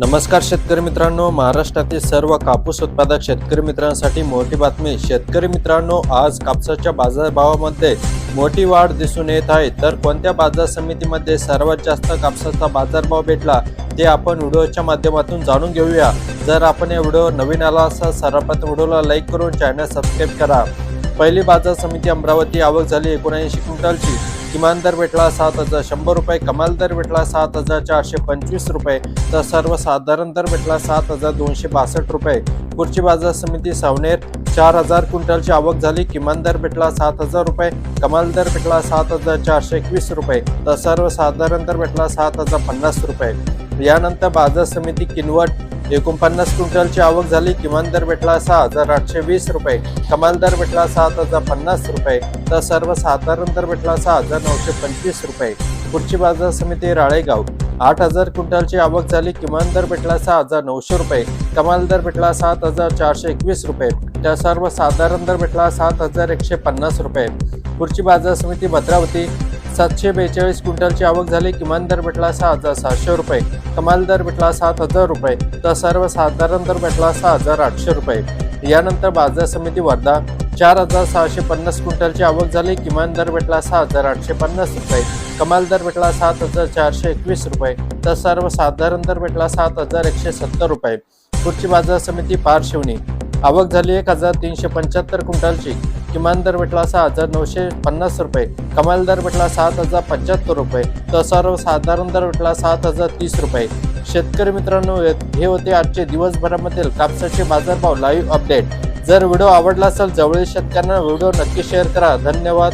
नमस्कार शेतकरी मित्रांनो महाराष्ट्रातील सर्व कापूस उत्पादक शेतकरी मित्रांसाठी मोठी बातमी. शेतकरी मित्रांनो आज कापसाच्या बाजारभावामध्ये मोठी वाढ दिसून येत आहे. तर कोणत्या बाजार समितीमध्ये सर्वात जास्त कापसाचा बाजारभाव भेटला ते आपण व्हिडिओच्या माध्यमातून जाणून घेऊया. जर आपण या व्हिडिओ नवीन आला असाल सर्वप्रथम व्हिडिओला लाईक करून चॅनल सबस्क्राईब करा. पहिली बाजार समिती अमरावती आवक झाली एकोणऐंशी क्विंटलची. किमान दर भेटला सात हजार शंभर रुपये कमाल दर भेटला सात हजार चारशे पंचवीस रुपये तर सर्वसाधारण दर भेटला सात हजार दोनशे बासष्ट रुपये. पुढची बाजार समिती सावनेर चार हजार क्विंटलची आवक झाली किमान दर भेटला सात हजार रुपये कमाल दर भेटला सात हजार चारशे एकवीस रुपये तर सर्वसाधारण दर भेटला सात हजार पन्नास रुपये. यानंतर बाजार समिती किनवट एकोणपन्नास क्विंटलची आवक झाली किमान दर भेटला सहा हजार आठशे वीस रुपये. कमाल दर भेटला सात हजार पन्नास रुपये. तर सर्वसाधारण दर भेटला सहा हजार नऊशे पंचवीस रुपये. पुढची बाजार समिती राळेगाव. आठ हजार क्विंटलची आवक झाली किमान दर भेटला सहा हजार नऊशे रुपये. कमाल दर भेटला सात हजार चारशे एकवीस रुपये. तर सर्वसाधारण दर भेटला सात हजार एकशे पन्नास रुपये. पुढची बाजार समिती भद्रावती. सातशे बेचाळीस क्विंटलची आवक झाली. किमान दर भेटला सहा हजार सहाशे रुपये. कमाल दर भेटला सात हजार रुपये. तर सर्वसाधारण दर भेटला सहा हजार आठशे रुपये. यानंतर बाजार समिती वर्धा. चार हजार सहाशे पन्नास क्विंटलची आवक झाली. किमान दर भेटला सहा हजार आठशे पन्नास रुपये. कमाल दर भेटला सात हजार चारशे एकवीस रुपये. तर सर्वसाधारण दर भेटला सात हजार एकशे सत्तर रुपये. पुढची बाजार समिती पारशिवणी. आवक झाली एक हजार तीनशे पंच्याहत्तर क्विंटलची. किमान दर भेटला सहा हजार नऊशे पन्नास रुपये कमाल दर भेटला सात हजार पंच्याहत्तर रुपये तर सर्वसाधारण दर भेटला सात हजार तीस रुपये. शेतकरी मित्रांनो हे होते आजचे दिवसभरामधील कापसाचे बाजारभाव लाईव्ह अपडेट जर व्हिडिओ आवडला असेल जवळील शेतकऱ्यांना व्हिडिओ नक्की शेअर करा. धन्यवाद.